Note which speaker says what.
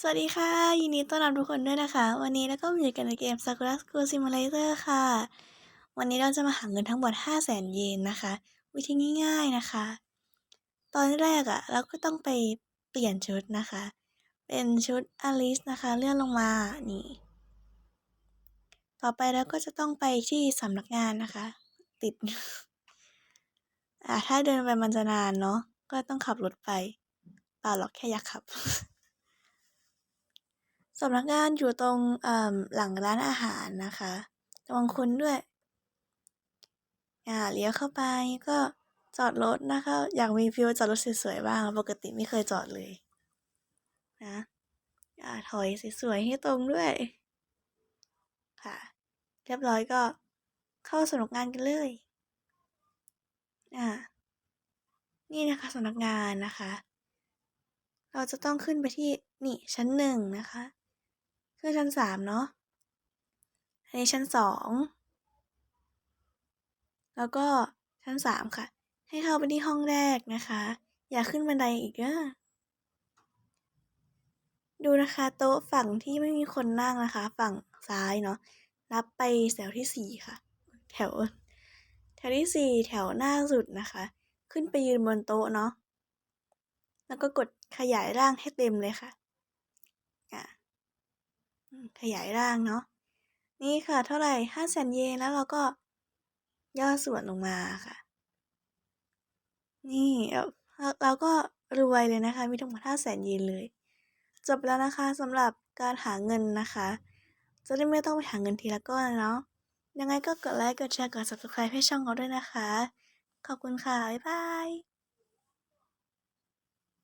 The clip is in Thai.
Speaker 1: สวัสดีค่ะ ยินดีต้อนรับทุกคนด้วยนะคะ วันนี้แล้วก็มาอยู่กันในเกม Sakura School Simulator ค่ะ วันนี้เราจะมาหาเงินทั้งหมด 5 0 0 0 0 0 เยนนะคะ วิธีง่ายๆนะคะ ตอนแรกอะ่ะ เราก็ต้องไปเปลี่ยนชุดนะคะ เป็นชุดอลิสนะคะ เลื่อนลงมา นี่ ต่อไปเราก็จะต้องไปที่สำนักงานนะคะ ติด อ่าถ้าเดินไปมันจะนานเนาะก็ต้องขับรถไปเปล่าหรอกแค่อยากขับ สำนักงานอยู่ตรงหลังร้านอาหารนะคะระวังคนด้วยอ่าเลี้ยวเข้าไปก็จอดรถนะคะ อยากมีฟิวจอดรถสวยๆบ้าง ปกติไม่เคยจอดเลยนะอ่าถอยสวยๆให้ตรงด้วย ค่ะ เรียบร้อยก็เข้าสำนักงานกันเลยอ่านี่นะคะสำนักงานนะคะ เราจะต้องขึ้นไปที่นี่ชั้นหนึ่งนะคะ ขึ้นชั้นสามเนาะ อันนี้ชั้นสอง แล้วก็ชั้นสามค่ะ ให้เข้าไปที่ห้องแรกนะคะ อย่าขึ้นบันไดอีกเด้อดูนะคะโต๊ะฝั่งที่ไม่มีคนนั่งนะคะ ฝั่งซ้ายเนาะนับไปแถวที่สี่ค่ะ แถว แถวที่สี่แถวหน้าสุดนะคะ ขึ้นไปยืนบนโต๊ะเนาะแล้วก็กดขยายร่างให้เต็มเลยค่ะ ขยายร่างเนาะนี่ค่ะ เท่าไหร่ห้าแสนเยนแล้วเราก็ย่อส่วนลงมาค่ะ นี่เราเราก็รวยเลยนะคะ มีทั้งหมดห้าแสนเยนเลย จบแล้วนะคะสำหรับการหาเงินนะคะ จะได้ไม่ต้องไปหาเงินทีละก้อนเนาะยังไงก็กดไลค์กดแชร์กด subscribe ให้ช่องเราด้วยนะคะ ขอบคุณค่ะ บ๊ายบาย